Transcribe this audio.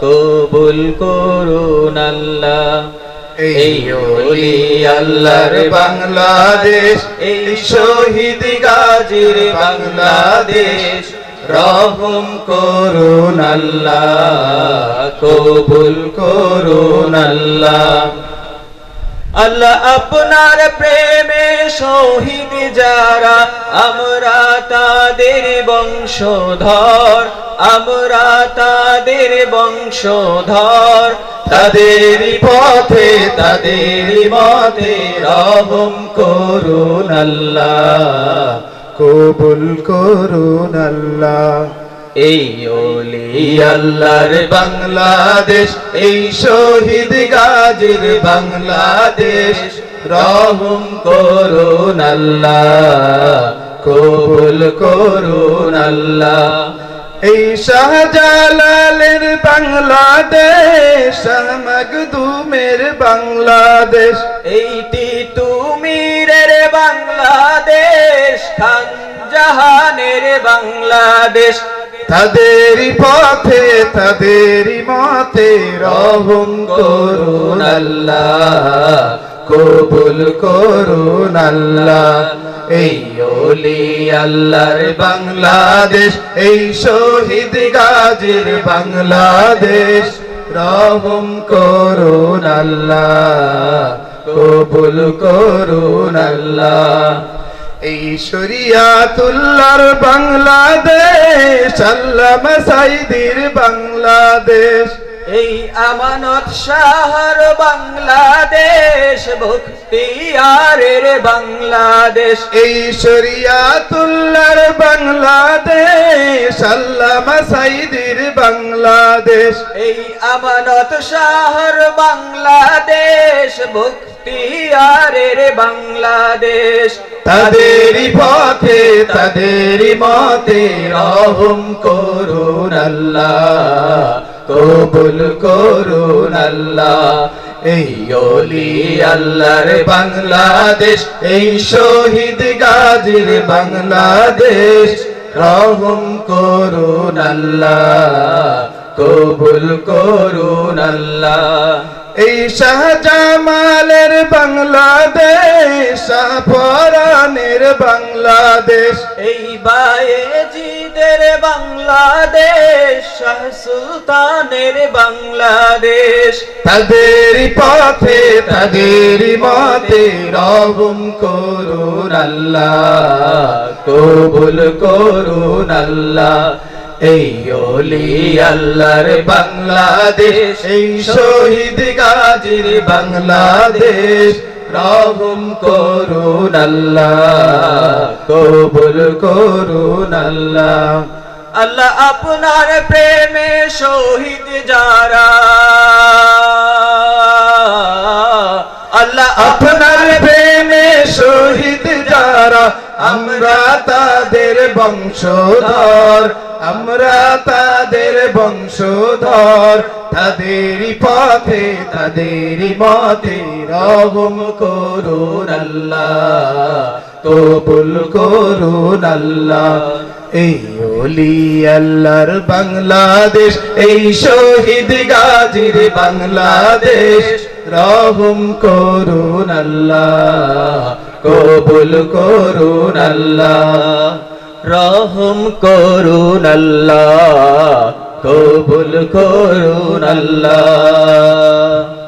কবুল করুন আল্লাহ। এই ওলি আল্লাহর বাংলাদেশ এই শহীদ গাজীর বাংলাদেশ। রহম করুন আল্লাহ কবুল করুন আল্লাহ। আল্লাহ আপনার প্রেমে শহীদ যারা, আমরা তাদের বংশধর, আমরা তাদের বংশধর। তাদের পথে, তাদের মতে রহম করুন আল্লাহ, কবুল করুন আল্লাহ। এই ওলি আল্লাহর বাংলাদেশ, এই শহীদ গাজীর বাংলাদেশ। রহম করুন আল্লাহ, কবুল করুন আল্লাহ। এই শাহজালালের বাংলাদেশ মগদুমের বাংলাদেশ। এইটি তুমিরের বাংলাদেশ, খান জাহানের বাংলাদেশ। তাদেরই পথে তাদেরই মতে রহম করুন আল্লাহ, কবুল করুন আল্লাহ। এই ওলি আল্লাহর বাংলাদেশ, এই শহীদ গাজীর বাংলাদেশ, রহম করুন আল্লাহ, কবুল করুন আল্লাহ। এই শরিয়াতুল্লার বাংলাদেশ আল্লামা সাইদির বাংলাদেশ। এই আমানত শাহর বাংলাদেশ ভক্তিয়ারের বাংলাদেশ। এই শরিয়াতুল্লার বাংলাদেশ আল্লামা সাইদির বাংলাদেশ। এই আমানত শাহর বাংলাদেশ ভক্তিয়ারের বাংলাদেশ। তাদেরই পথে, তাদেরই মতে রহম করুন আল্লাহ, কবুল করুন আল্লাহ। এই ওলি আল্লাহর বাংলাদেশ, এই শহীদ গাজীর বাংলাদেশ, রহম করুন আল্লাহ, কবুল করুন আল্লাহ। এই শাহজামালের বাংলাদেশ শাহপরানের বাংলাদেশ। এই বায়েজিদের বাংলাদেশ শাহ সুলতানের বাংলাদেশ। তাদের পথে তাদের মতে রহম করুন আল্লাহ কবুল করুন আল্লাহ। এই ওলি আল্লাহর বাংলাদেশ এই শহীদ গাজীর বাংলাদেশ, রহম করুন আল্লাহ, কবুল করুন আল্লাহ। আল্লাহ আপনার প্রেমে শহীদ যারা, আল্লাহ আপনার আমরা তাদের বংশধর, আমরা তাদের বংশধর। তাদেরই পথে, তাদেরই মতে রহম করুন আল্লাহ, কবুল করুন আল্লাহ। এই ওলি আল্লাহর বাংলাদেশ, এই শহীদ গাজীর বাংলাদেশ, রহম করুন আল্লাহ। কবুল করুন আল্লাহ রহম করুন আল্লাহ কবুল করুন আল্লাহ।